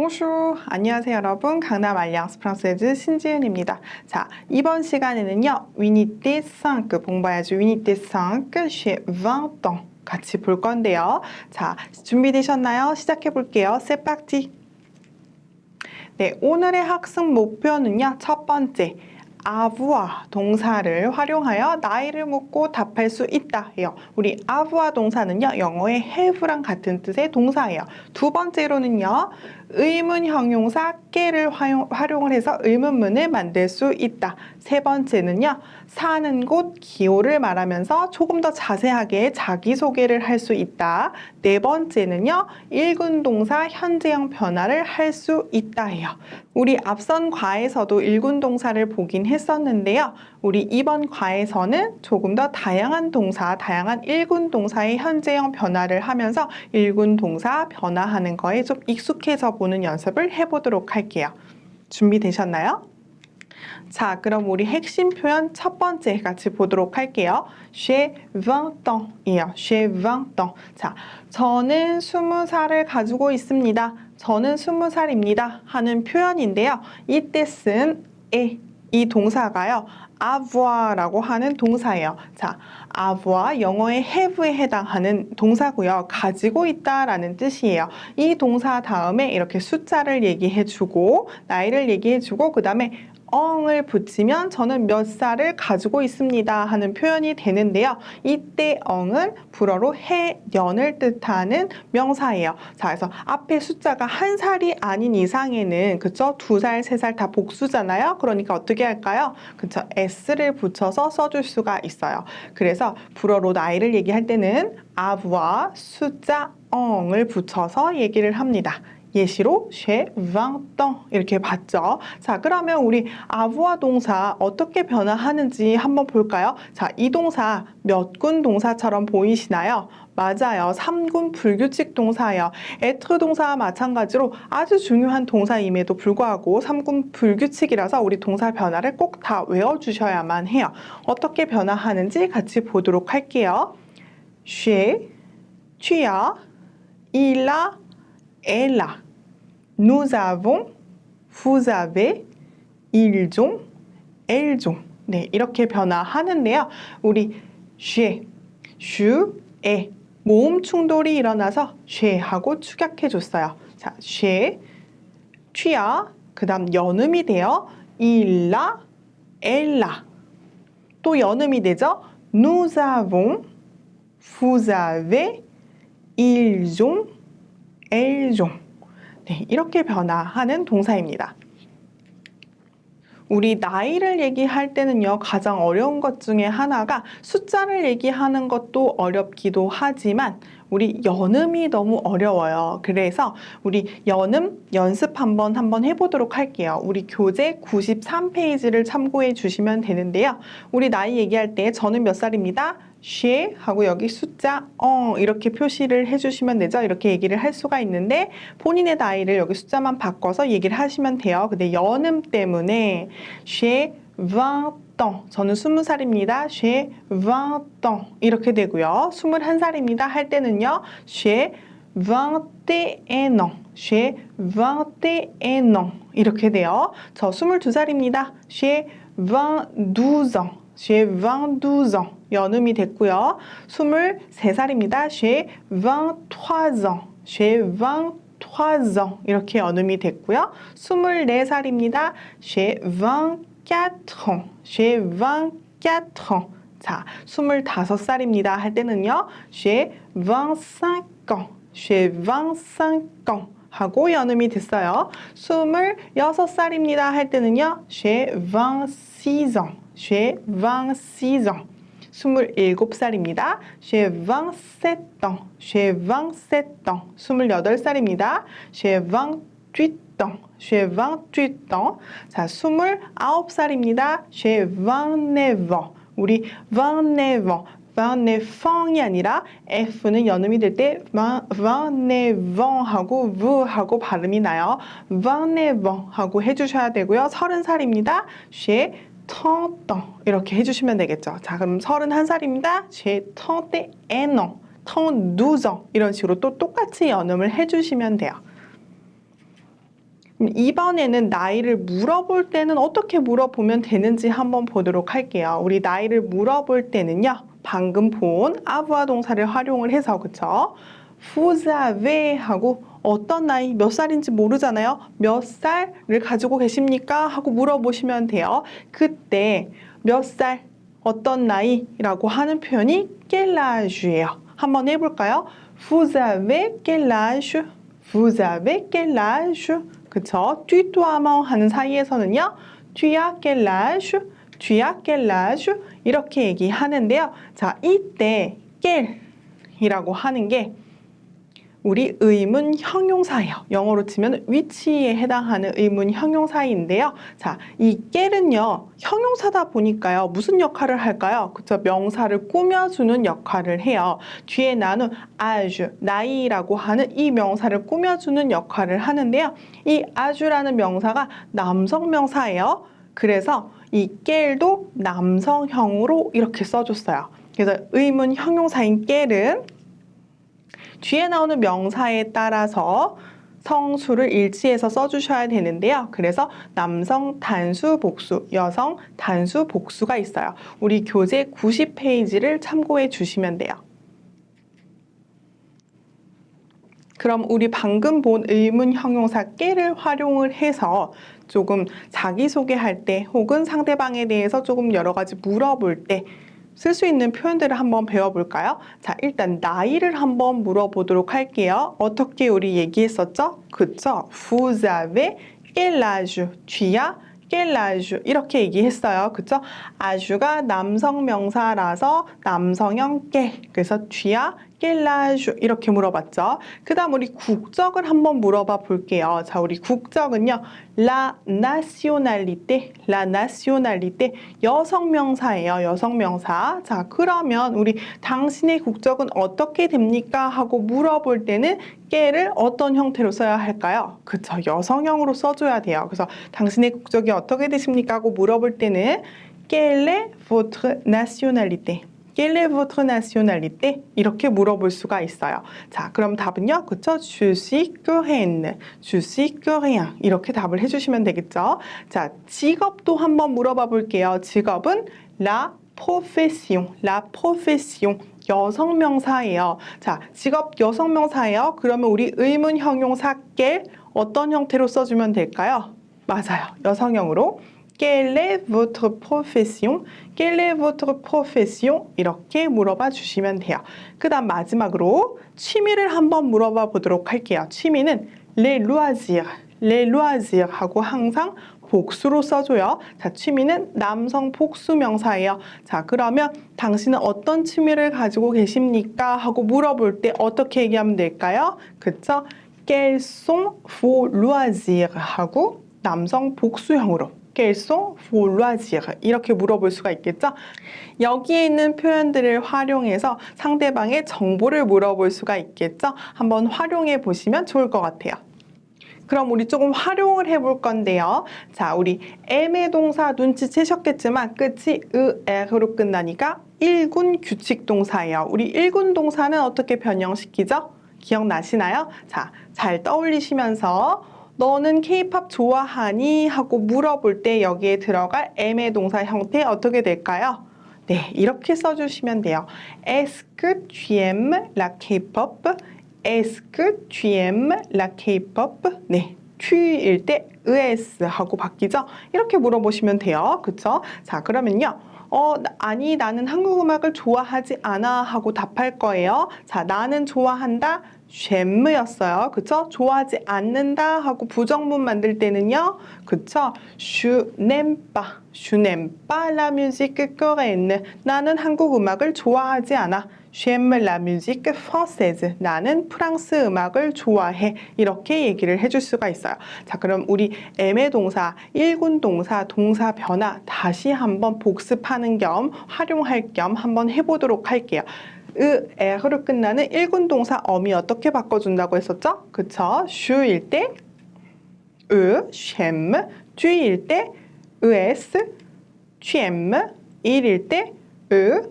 Bonjour. 안녕하세요, 여러분. 강남 알리앙스 프랑스에즈 신지은입니다. 자, 이번 시간에는요. Unité 5 공부해야죠. Unité 5, j'ai 20 ans. 같이 볼 건데요. 자, 준비되셨나요? 시작해 볼게요. Parti. 네, 오늘의 학습 목표는요. 첫 번째, avoir 동사를 활용하여 나이를 묻고 답할 수 있다 해요. 우리 avoir 동사는요. 영어의 have랑 같은 뜻의 동사예요. 두 번째로는요. 의문 형용사 깨를 활용, 활용을 해서 의문문을 만들 수 있다. 세 번째는요. 사는 곳 기호를 말하면서 조금 더 자세하게 자기소개를 할 수 있다. 네 번째는요. 일군 동사 현재형 변화를 할 수 있다 해요. 우리 앞선 과에서도 일군 동사를 보긴 했었는데요. 우리 이번 과에서는 조금 더 다양한 동사, 다양한 일군 동사의 현재형 변화를 하면서 일군 동사 변화하는 거에 좀 익숙해져 보는 연습을 해보도록 할게요. 준비되셨나요? 자, 그럼 우리 핵심 표현 첫 번째 같이 보도록 할게요. J'ai 20 ans 이에요. J'ai 20 ans. 자, 저는 20살을 가지고 있습니다. 저는 20살입니다. 하는 표현인데요. 이때 쓴 에, 이 동사가요. avoir라고 하는 동사예요. 자, avoir 영어의 have에 해당하는 동사고요. 가지고 있다라는 뜻이에요. 이 동사 다음에 이렇게 숫자를 얘기해 주고 나이를 얘기해 주고 그 다음에 엉을 붙이면 저는 몇 살을 가지고 있습니다 하는 표현이 되는데요. 이때 엉은 불어로 해 년을 뜻하는 명사예요. 자, 그래서 앞에 숫자가 한 살이 아닌 이상에는 그쵸? 두 살, 세 살 다 복수잖아요. 그러니까 어떻게 할까요? 그쵸? s를 붙여서 써줄 수가 있어요. 그래서 불어로 나이를 얘기할 때는 아부와 숫자 엉을 붙여서 얘기를 합니다. 예시로 20 ans 이렇게 봤죠. 자, 그러면 우리 아부와 동사 어떻게 변화하는지 한번 볼까요? 자, 이 동사 몇 군 동사처럼 보이시나요? 맞아요. 3군 불규칙 동사예요. 에트 동사와 마찬가지로 아주 중요한 동사임에도 불구하고 3군 불규칙이라서 우리 동사 변화를 꼭 다 외워주셔야만 해요. 어떻게 변화하는지 같이 보도록 할게요. as, il a, elle a. Nous avons, vous avez, ils ont, elles ont. 네, 이렇게 변화하는데요. 우리 j'ai, je, 에 모음 충돌이 일어나서 쉐하고 축약해 줬어요. 자, 쉐, 취야, 그다음 연음이 돼요. 일라, 엘라. 또 연음이 되죠. Nous avons, vous avez, ils ont, ont. 네, 이렇게 변화하는 동사입니다. 우리 나이를 얘기할 때는요, 가장 어려운 것 중에 하나가 숫자를 얘기하는 것도 어렵기도 하지만 우리 연음이 너무 어려워요. 그래서 우리 연음 연습 한번 한번 해보도록 할게요. 우리 교재 93페이지를 참고해 주시면 되는데요. 우리 나이 얘기할 때 저는 몇 살입니다. 쉐 하고 여기 숫자 어 이렇게 표시를 해주시면 되죠. 이렇게 얘기를 할 수가 있는데 본인의 나이를 여기 숫자만 바꿔서 얘기를 하시면 돼요. 근데 연음 때문에 쉐20 ans. 저는 20살입니다. j'ai 20 ans. 이렇게 되고요. 21살입니다. 할 때는요. j'ai 21 ans. j'ai 21 ans. 이렇게 돼요. 저 22살입니다. j'ai 22 ans. J'ai 22 ans. 연음이 됐고요. 23살입니다. j'ai 23 ans. j'ai 23 ans. 이렇게 연음이 됐고요. 24살입니다. j'ai 24 ans. j'ai 24 ans. 자, 25살입니다. 할 때는요. j'ai 25 ans. j'ai 25 ans. 하고 연음이 됐어요. 26살입니다. 할 때는요. j'ai 26 ans. J'ai 26 ans. 27살입니다. j'ai 27 ans. j'ai 27 ans. 28살입니다. j'ai 28 ans. j'ai 28 ans. 자, 29살입니다. j'ai 29 ans. 우리 29 ans. 29이 아니라 F는 연음이 될 때 29 하고 V 하고 발음이 나요. 29 하고 해주셔야 되고요. 30살입니다. j'ai 30 ans 이렇게 해주시면 되겠죠. 자, 그럼 31살입니다. j'ai 31 ans, 32 ans 이런 식으로 또 똑같이 연음을 해주시면 돼요. 음, 이번에는 나이를 물어볼 때는 어떻게 물어보면 되는지 한번 보도록 할게요. 우리 나이를 물어볼 때는요. 방금 본 아부아 동사를 활용을 해서 그쵸? avez 하고 어떤 나이 몇 살인지 모르잖아요. 몇 살을 가지고 계십니까? 하고 물어보시면 돼요. 그때 몇 살, 어떤 나이라고 하는 표현이 quel âge예요. 한번 해볼까요? Vous avez quel âge? Vous avez quel âge? 그쵸? tutoiement 하는 사이에서는요. tu as quel âge? tu as quel âge? 이렇게 얘기하는데요. 자, 이때 quel이라고 하는 게 우리 의문 형용사예요. 영어로 치면 위치에 해당하는 의문 형용사인데요. 자, 이 깰은요, 형용사다 보니까요, 무슨 역할을 할까요? 그쵸, 명사를 꾸며주는 역할을 해요. 뒤에 나눈 아주, 나이라고 하는 이 명사를 꾸며주는 역할을 하는데요. 이 아주라는 명사가 남성 명사예요. 그래서 이 깰도 남성형으로 이렇게 써줬어요. 그래서 의문 형용사인 깰은 뒤에 나오는 명사에 따라서 성수를 일치해서 써주셔야 되는데요. 그래서 남성 단수 복수, 여성 단수 복수가 있어요. 우리 교재 90페이지를 참고해 주시면 돼요. 그럼 우리 방금 본 의문 형용사 깨를 활용을 해서 조금 자기소개할 때 혹은 상대방에 대해서 조금 여러 가지 물어볼 때 쓸 수 있는 표현들을 한번 배워볼까요? 자, 일단 나이를 한번 물어보도록 할게요. 어떻게 우리 얘기했었죠? 그쵸? Vous avez quel âge? as quel âge? 이렇게 얘기했어요. 그쵸? 아주가 남성 명사라서 남성형 깨. 그래서 as quel? 이렇게 물어봤죠. 그 다음 우리 국적을 한번 물어봐 볼게요. 자, 우리 국적은요. La nationalité, la nationalité 여성 명사예요. 여성 명사. 자, 그러면 우리 당신의 국적은 어떻게 됩니까? 하고 물어볼 때는 깨를 어떤 형태로 써야 할까요? 그쵸. 여성형으로 써줘야 돼요. 그래서 당신의 국적이 어떻게 되십니까? 하고 물어볼 때는 Quelle est votre nationalité? Quelle est votre nationalité? 이렇게 물어볼 수가 있어요. 자, 그럼 답은요. 그쵸? Je suis coréenne. Je suis coréen. 이렇게 답을 해주시면 되겠죠. 자, 직업도 한번 물어봐 볼게요. 직업은 la profession. la profession. 여성 명사예요. 자, 직업 여성 명사예요. 그러면 우리 의문 형용사 깰 어떤 형태로 써주면 될까요? 맞아요. 여성형으로. Quelle est votre profession? Quelle est votre profession? 이렇게 물어봐 주시면 돼요. 그 다음 마지막으로 취미를 한번 물어봐 보도록 할게요. 취미는 les loisirs, les loisirs 하고 항상 복수로 써줘요. 자, 취미는 남성 복수 명사예요. 자, 그러면 당신은 어떤 취미를 가지고 계십니까? 하고 물어볼 때 어떻게 얘기하면 될까요? 그쵸? Quels sont vos loisirs? 하고 남성 복수형으로 Loisirs? 이렇게 물어볼 수가 있겠죠? 여기에 있는 표현들을 활용해서 상대방의 정보를 물어볼 수가 있겠죠? 한번 활용해 보시면 좋을 것 같아요. 그럼 우리 조금 활용을 해볼 건데요. 자, 우리 애매 동사 눈치채셨겠지만 끝이 으, 에로 끝나니까 일군 규칙 동사예요. 우리 일군 동사는 어떻게 변형시키죠? 기억나시나요? 자, 잘 떠올리시면서 너는 케이팝 좋아하니? 하고 물어볼 때 여기에 들어갈 애매 동사 형태 어떻게 될까요? 네, 이렇게 써주시면 돼요. Est-ce que tu aimes la K-pop? Tu aimes la K-pop? 네, tu일 때 es 하고 바뀌죠? 이렇게 물어보시면 돼요. 그쵸? 자, 그러면요. 어, 나- 아니, 나는 한국 음악을 좋아하지 않아 하고 답할 거예요. 자, 나는 좋아한다. 쉔무였어요. 그쵸? 좋아하지 않는다 하고 부정문 만들 때는요. 그쵸? N'aime pas la musique coréenne. 나는 한국 음악을 좋아하지 않아. J'aime la musique française. 나는 프랑스 음악을 좋아해. 이렇게 얘기를 해줄 수가 있어요. 자, 그럼 우리 애매 동사, 일군 동사, 동사 변화 다시 한번 복습하는 겸 활용할 겸 한번 해보도록 할게요. 으, 에로 끝나는 일군 동사 어미 어떻게 바꿔준다고 했었죠? 그쵸? 슈일 때 으, 쉔, 쥐일 때 es, 취엠, 일일 때 으,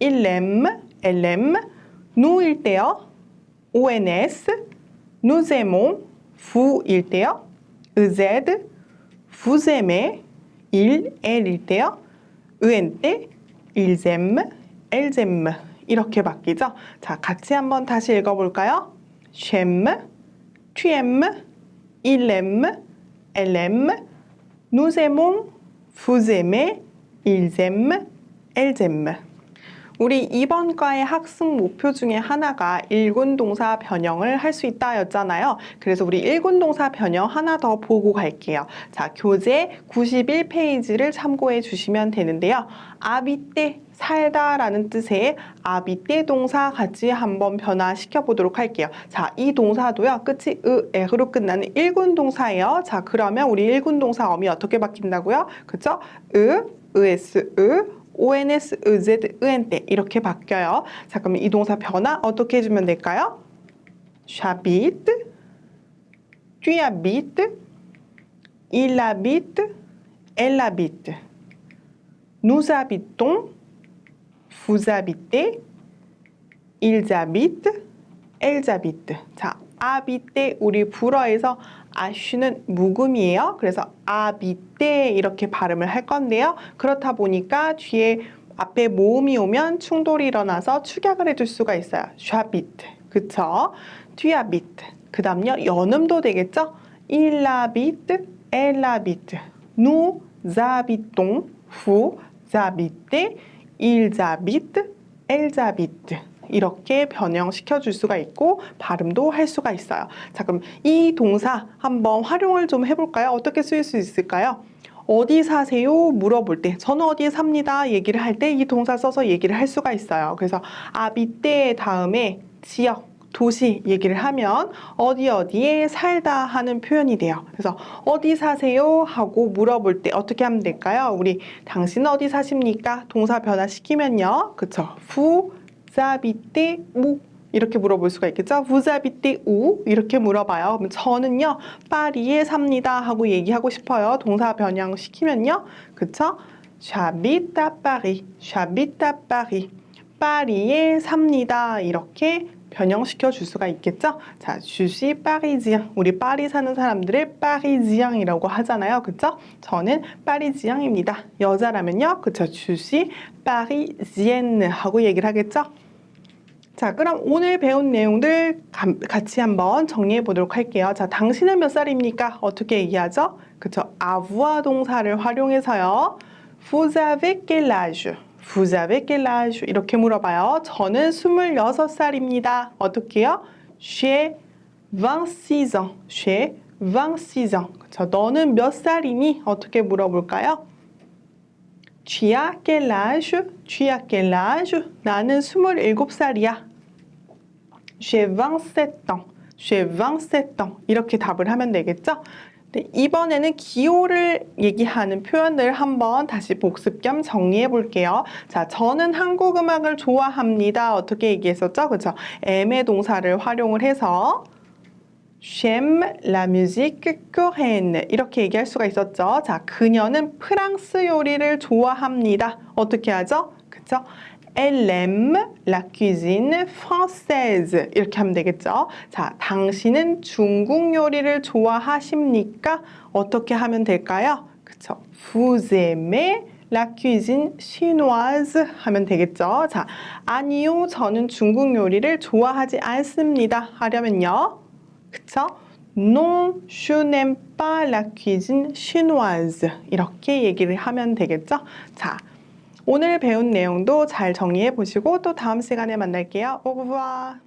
일렘, 엘렘, 누일 때요. nous aimons, vu일 때요. vous aimez, il, elle일 때요. 은 때, elles aiment 이렇게 바뀌죠. 자, 같이 한번 다시 읽어볼까요? nous aimons, vous aimez, ils aiment, elles aiment. 우리 이번 과의 학습 목표 중에 하나가 일군 동사 변형을 할 수 있다였잖아요. 그래서 우리 일군 동사 변형 하나 더 보고 갈게요. 자, 교재 91페이지를 참고해 주시면 되는데요. 아비때 살다라는 뜻의 아비때 동사 같이 한번 변화시켜 보도록 할게요. 자, 이 동사도요. 끝이 으, 에로 끝나는 일군 동사예요. 자, 그러면 우리 일군 동사 어미 어떻게 바뀐다고요? 그죠? 으, 으에스, 으, ONS, EZ, ENT 이렇게 바뀌어요. 자, 그럼 이 동사 변화 어떻게 해주면 될까요? Nous habitons, vous habitez, ils habitent, elles habitent. 자, habite 우리 불어에서 아쉬는 묵음이에요. 그래서 아비때 이렇게 발음을 할 건데요. 그렇다 보니까 뒤에 앞에 모음이 오면 충돌이 일어나서 축약을 해줄 수가 있어요. 샤비트, 그쵸? 뒤아비트. 그 다음요, 연음도 되겠죠? 일라비트, 엘라비트. vous habitez, ils habitent, elles habitent. 이렇게 변형시켜 줄 수가 있고 발음도 할 수가 있어요. 자, 그럼 이 동사 한번 활용을 좀 해볼까요? 어떻게 쓰일 수 있을까요? 어디 사세요? 물어볼 때 저는 어디에 삽니다. 얘기를 할 때 이 동사 써서 얘기를 할 수가 있어요. 그래서 아비때 다음에 지역 도시 얘기를 하면 어디 어디에 살다 하는 표현이 돼요. 그래서 어디 사세요? 하고 물어볼 때 어떻게 하면 될까요? 우리 당신 어디 사십니까? 동사 변화시키면요. 그쵸? Où 이렇게 물어볼 수가 있겠죠. où 이렇게 물어봐요. 그럼 저는요 파리에 삽니다 하고 얘기하고 싶어요. 동사 변형 시키면요, 그쵸? Paris, j'habite à Paris. 파리에 삽니다 이렇게 변형시켜 줄 수가 있겠죠. 자, 주시 파리지앙 우리 파리 사는 사람들을 파리지앙이라고 하잖아요, 그쵸? 저는 파리지앙입니다. 여자라면요, 그쵸? 주시 파리지엔느 하고 얘기를 하겠죠. 자, 그럼 오늘 배운 내용들 감- 같이 한번 정리해 보도록 할게요. 자, 당신은 몇 살입니까? 어떻게 얘기하죠? 그쵸? avoir 동사를 활용해서요. Vous avez quel âge? Vous avez quel âge? 이렇게 물어봐요. 저는 26살입니다. 어떻게요? J'ai 26 ans. J'ai 26 ans. 그쵸? 너는 몇 살이니? 어떻게 물어볼까요? Tu as quel âge? Tu as quel âge? 나는 27살이야. J'ai 27 ans. J'ai 27 ans. 이렇게 답을 하면 되겠죠? 네, 이번에는 기호를 얘기하는 표현들 한번 다시 복습 겸 정리해 볼게요. 자, 저는 한국 음악을 좋아합니다. 어떻게 얘기했었죠? 그렇죠? M의 동사를 활용을 해서 J'aime la musique coréenne. 이렇게 얘기할 수가 있었죠. 자, 그녀는 프랑스 요리를 좋아합니다. 어떻게 하죠? 그쵸? Elle aime la cuisine française. 이렇게 하면 되겠죠. 자, 당신은 중국 요리를 좋아하십니까? 어떻게 하면 될까요? 그쵸? Vous aimez la cuisine chinoise 하면 되겠죠. 자, 아니요, 저는 중국 요리를 좋아하지 않습니다. 하려면요. 그쵸? Non, je n'aime pas la cuisine chinoise. 이렇게 얘기를 하면 되겠죠? 자, 오늘 배운 내용도 잘 정리해 보시고 또 다음 시간에 만날게요. au revoir.